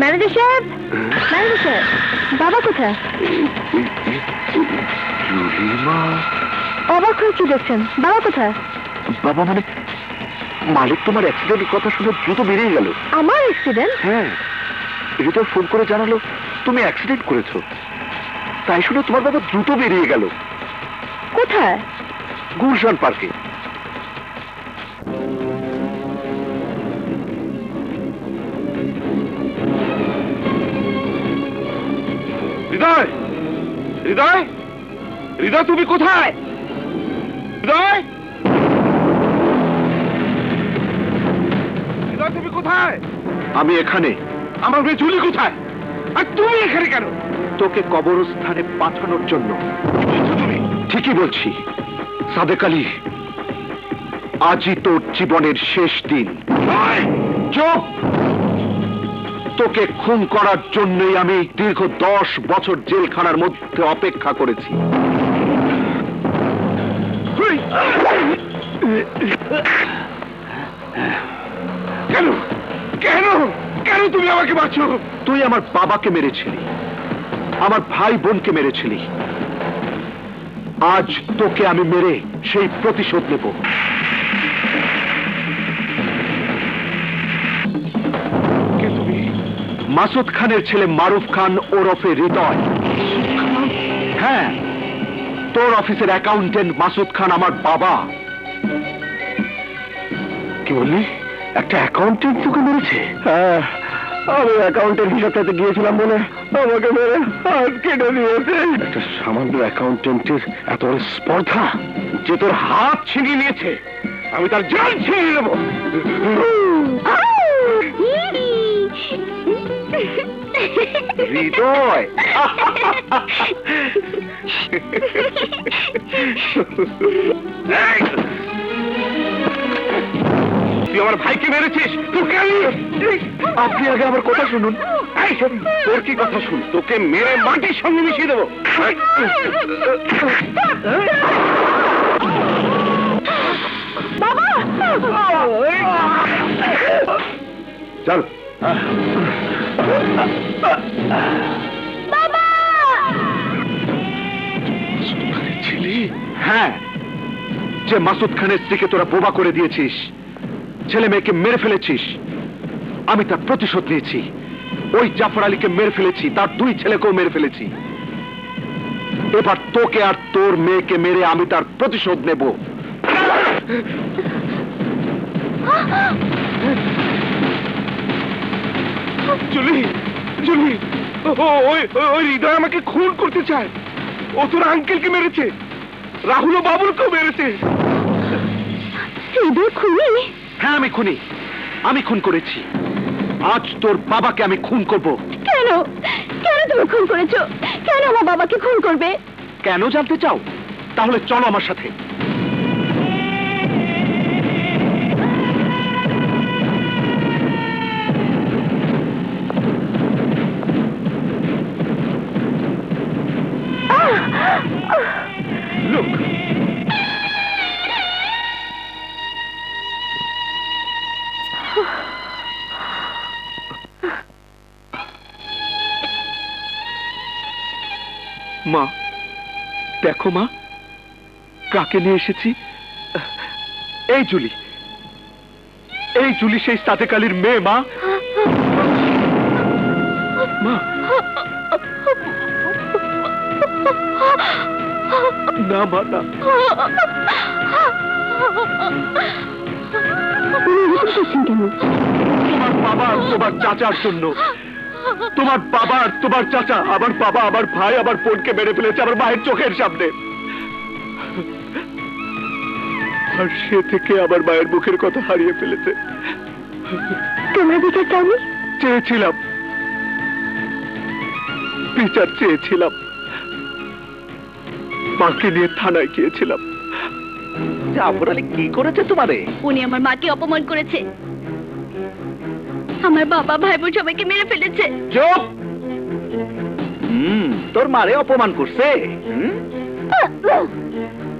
Manager সাহেব? Manager সাহেব বাবা কোথায়? অবাক হয়ে কি দেখছেন। বাবা কোথায়? বাবা মানে মালিক তোমার অ্যাক্সিডেন্টের কথা শুনে দ্রুত বেরিয়ে গেল। আমার অ্যাক্সিডেন্ট হ্যাঁ হৃদয় ফোন করে জানালো তুমি অ্যাক্সিডেন্ট করেছ। তাই শুনে তোমার বাবা দ্রুত বেরিয়ে গেল। কোথায়? গুলশান পার্কে হৃদয়! হৃদয়? হৃদয় তুমি কোথায়? হৃদয়? হৃদয় তুমি কোথায়? আমি এখানে। আমার মেয়ে জুলি কোথায়? আর তুমি এখানে কেন? তোকে কবরস্থানে পাঠানোর জন্য। কি বলছো তুমি? ঠিকই বলছি। সাদেক আলী আজই তোর জীবনের শেষ দিন। নয়! তোকে খুন করার জন্যই আমি দীর্ঘ দশ বছর জেলখানার মধ্যে অপেক্ষা করেছি। কেন? কেন? কেন তুমি আমাকে মারছো তুই আমার বাবাকে মেরেছিলি। আমার ভাই বোনকে মেরেছিলি। আজ তোকে আমি মেরে সেই প্রতিশোধ নেব। মাসুদ খানের ছেলে মারুফ খান ওরফে হৃদয়। হ্যাঁ তোর অফিসের অ্যাকাউন্টেন্ট মাসুদ খান আমার বাবা। কি বললি? একটা অ্যাকাউন্টেন্ট তোকে মেরেছে? হ্যাঁ আমি অ্যাকাউন্টের হিসাবটাতে গিয়েছিলাম বলে আমাকে মেরে হাত কেটে দিয়েছে। একটা সামান্য অ্যাকাউন্টেন্টের এত বড় স্পর্ধা যে তোর হাত ছিনিয়ে নিয়েছে। আমি তার জান ছিনিয়ে নেব। হৃদয়। তুই আমার ভাইকে মেরেছিস? তোকে আপনি আগে আমার কথা শুনুন। তোর কি কথা শুন? তোকে মেরে মাটির সঙ্গে মিশিয়ে দেবো। চল। বাবা! ছিলি? হ্যাঁ। যে মাসুদ খানের স্ত্রীকে তোরা বোবা করে দিয়েছিস ছেলে মেয়েকে মেরে ফেলেছিস আমি তার প্রতিশোধ নিয়েছি। ওই জাফর আলীকে মেরে ফেলেছি তার দুই ছেলেকেও মেরে ফেলেছি। এবার তোকে আর তোর মেয়েকে মেরে আমি তার প্রতিশোধ নেব। জুলি জুলি ওই হৃদয় আমাকে খুন করতে চায়। ও তোর আঙ্কেলকে মেরেছে রাহুল মেরেছে। হৃদয় খুনি? হ্যাঁ আমি খুনি আমি খুন করেছি। আজ তোর বাবাকে আমি খুন করব। কেন? কেন তুমি খুন করেছ? কেন আমার বাবাকে খুন করবে? কেন জানতে চাও? তাহলে চলো আমার সাথে। মা দেখো মা কাকে নিয়ে এসেছি? এই জুলি এই জুলি সেই সাদেক আলীর মেয়ে মা। মা। না মা না। তোমার বাবা তোমার চাচার জন্য। তোমার বাবা আর তোমার চাচা আমার বাবা আমার ভাই আমার বোনকে মেরে ফেলেছে আমার মায়ের চোখের সামনে। আর সে থেকে আমার মায়ের মুখের কথা হারিয়ে ফেলেছে। তোমরা বিচার চাওনি চেয়েছিলাম। বিচার চেয়েছিলাম। মাকে নিয়ে থানায় গিয়েছিলাম। জাফর আলী কি করেছে তোমারে? উনি আমার মাকে অপমান করেছে। আমার বাবা ভাই বোন সবাইকে মেরে ফেলেছে। চুপ! হুম তোর মারে অপমান করছে। হুম?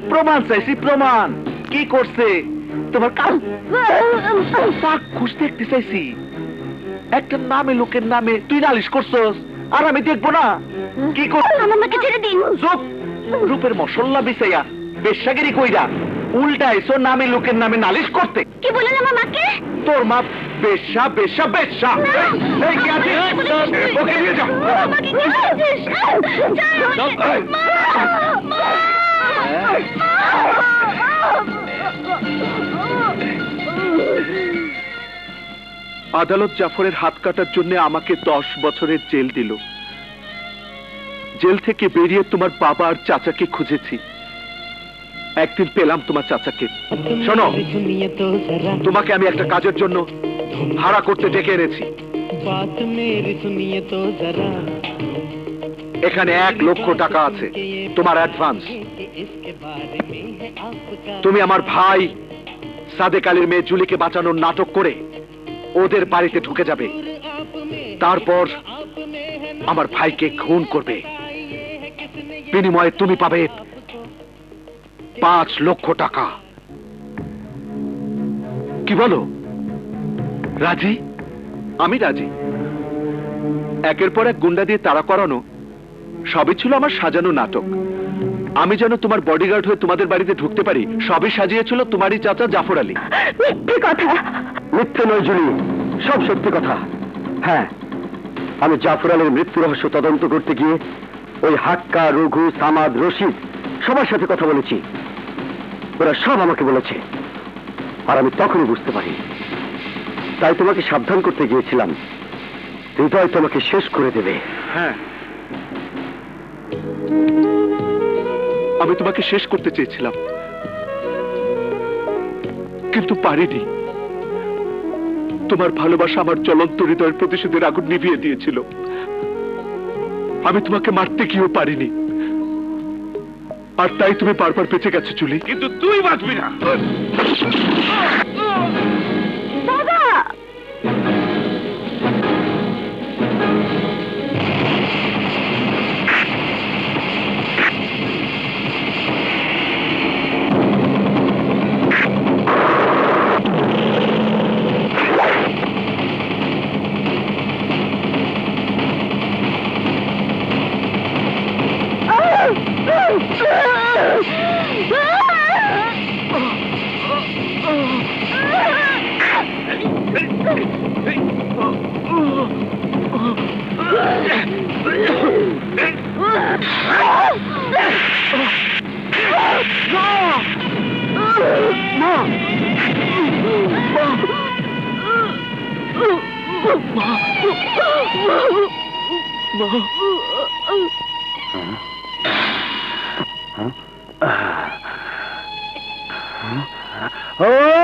প্রমাণ চাইছি প্রমাণ। কি করছে? তোমার কাল খুঁজ দেখতে চাইছি। একটা নামে লোকের নামে তুই নালিশ করছস আর আমি দেখব না। কি কর আমার মাকে ছেড়ে দিন। চুপ! রূপের মশল্লা বিছাইয়া বেশ্যাগিরি কইরা উল্টা এসো নামে লোকের নামে নালিশ করতে। কি বললেন আমার মাকে? তোর মা বেশ্যা বেশ্যা বেশ্যা এই কি আছে ওকে নিয়ে যা। আমাকে কি বলছিস? আদালত জাফরের হাত কাটার জন্য আমাকে দশ বছরের জেল দিল। জেল থেকে বেরিয়ে তোমার বাবা আর চাচাকে খুঁজেছি। একদিন পেলাম তোমার চাচাকে। শোনো, তোমাকে আমি একটা কাজের জন্য ভাড়া করতে ডেকে এনেছি। এখানে এক লক্ষ টাকা আছে, তোমার অ্যাডভান্স তুমি আমার ভাই সাদেক আলীর মেয়ে জুলিকে বাঁচানোর নাটক করে ওদের বাড়িতে ঢুকে যাবে। তারপর আমার ভাইকে খুন করবে। বিনিময়ে তুমি পাবে পাঁচ লক্ষ টাকা। কি বলো? রাজি? আমি রাজি। একের পর এক গুন্ডা দিয়ে তাড়া করানো সবই ছিল আমার সাজানো নাটক। আমি যেন তোমার বডিগার্ড হয়ে তোমাদের বাড়িতে ঢুকতে পারি সবই সাজিয়েছিল তোমারই চাচা জাফর আলী। মিথ্যে কথা। মিথ্যে নয় জুলি। সব সত্যি কথা। হ্যাঁ আমি জাফর আলীর মৃত্যু রহস্য তদন্ত করতে গিয়ে ওই হাক্কা রঘু সামাদ রশিদ সবার সাথে কথা বলেছি। ওরা সব আমাকে বলেছে। আর আমি তখনই বুঝতে পারি তাই তোমাকে সাবধান করতে গিয়েছিলাম। হৃদয় তোমাকে শেষ করে দেবে। হ্যাঁ। আমি তোমাকে শেষ করতে চেয়েছিলাম। কিন্তু পারিনি। তোমার ভালোবাসা আমার জ্বলন্ত হৃদয়ের প্রতিশোধের আগুন নিভিয়ে দিয়েছিল। আমি তোমাকে মারতে গিয়েও পারিনি। আর তাই তুমি বারবার বেঁচে গেছো চুলি। কিন্তু তুই বাঁচবি না। Oh!